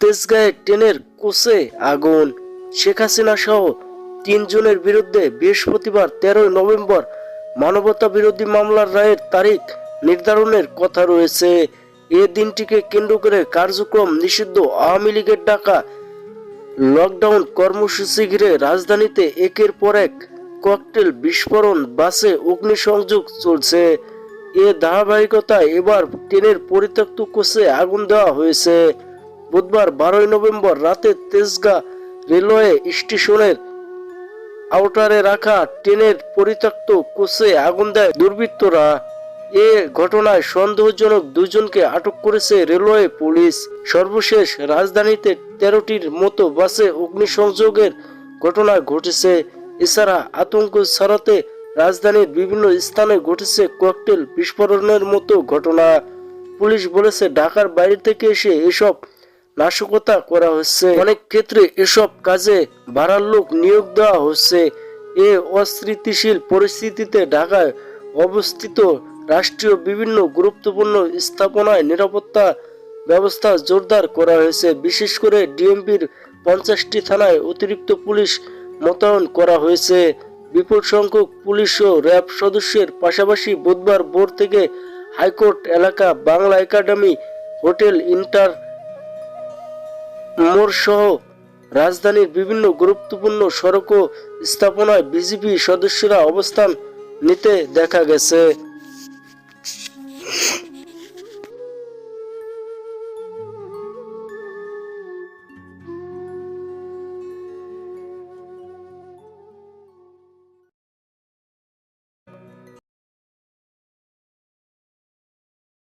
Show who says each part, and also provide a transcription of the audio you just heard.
Speaker 1: তেজগাঁয়ে ট্রেনের কোচে আগুন। শেখ হাসিনা সহ তিনজনের বিরুদ্ধে বৃহস্পতিবার তেরোই নভেম্বর মানবতা বিরোধী মামলার রায়ের তারিখ নির্ধারণের কথা রয়েছে। এ দিনটিকে কেন্দ্র করে কার্যক্রম নিষিদ্ধ আওয়ামী লীগের ডাকা। লকডাউন কর্মসূচি ঘিরে রাজধানীতে একের পর এক ককটেল বিস্ফোরণ, বাসে অগ্নিসংযোগ চলছে। এ ধারাবাহিকতায় এবার ট্রেনের পরিত্যক্ত কোচে আগুন দেওয়া হয়েছে। বুধবার বারোই নভেম্বর রাতে তেজগাঁ রেলওয়ে স্টেশনের আউটারে রাখা ট্রেনের পরিত্যক্ত কোচে আগুন দেয় দুর্বৃত্তরা। এ ঘটনায় সন্দেহজনক দুজনকে আটক করেছে রেলওয়ে পুলিশ। সর্বশেষ রাজধানীতে তেরোটির মতো বাসে অগ্নিসংযোগের ঘটনা ঘটেছে। এছাড়া আতঙ্ক ছড়াতে রাজধানীর বিভিন্ন স্থানে ঘটেছে ককটেল বিস্ফোরণের মতো ঘটনা। পুলিশ বলেছে, ঢাকার বাইরে থেকে এসে এসব নাশকতা করা হচ্ছে। অনেক ক্ষেত্রে এসব কাজে বাড়ার লোক নিয়োগ দেওয়া হচ্ছে। এ অস্থিতিশীল পরিস্থিতিতে ঢাকায় অবস্থিত রাষ্ট্রীয় বিভিন্ন গুরুত্বপূর্ণ স্থাপনায় নিরাপত্তা ব্যবস্থা জোরদার করা হয়েছে। বিশেষ করে ডিএমপির পঞ্চাশটি থানায় অতিরিক্ত পুলিশ মোতায়েন করা হয়েছে। বিপুল সংখ্যক পুলিশ ও র্যাব সদস্যের পাশাপাশি বুধবার ভোর থেকে হাইকোর্ট এলাকা বাংলা একাডেমি হোটেল ইন্টার মোড় সহ রাজধানীর বিভিন্ন গুরুত্বপূর্ণ সড়ক স্থাপনায় বিজিবি সদস্যরা অবস্থান নিতে দেখা গেছে।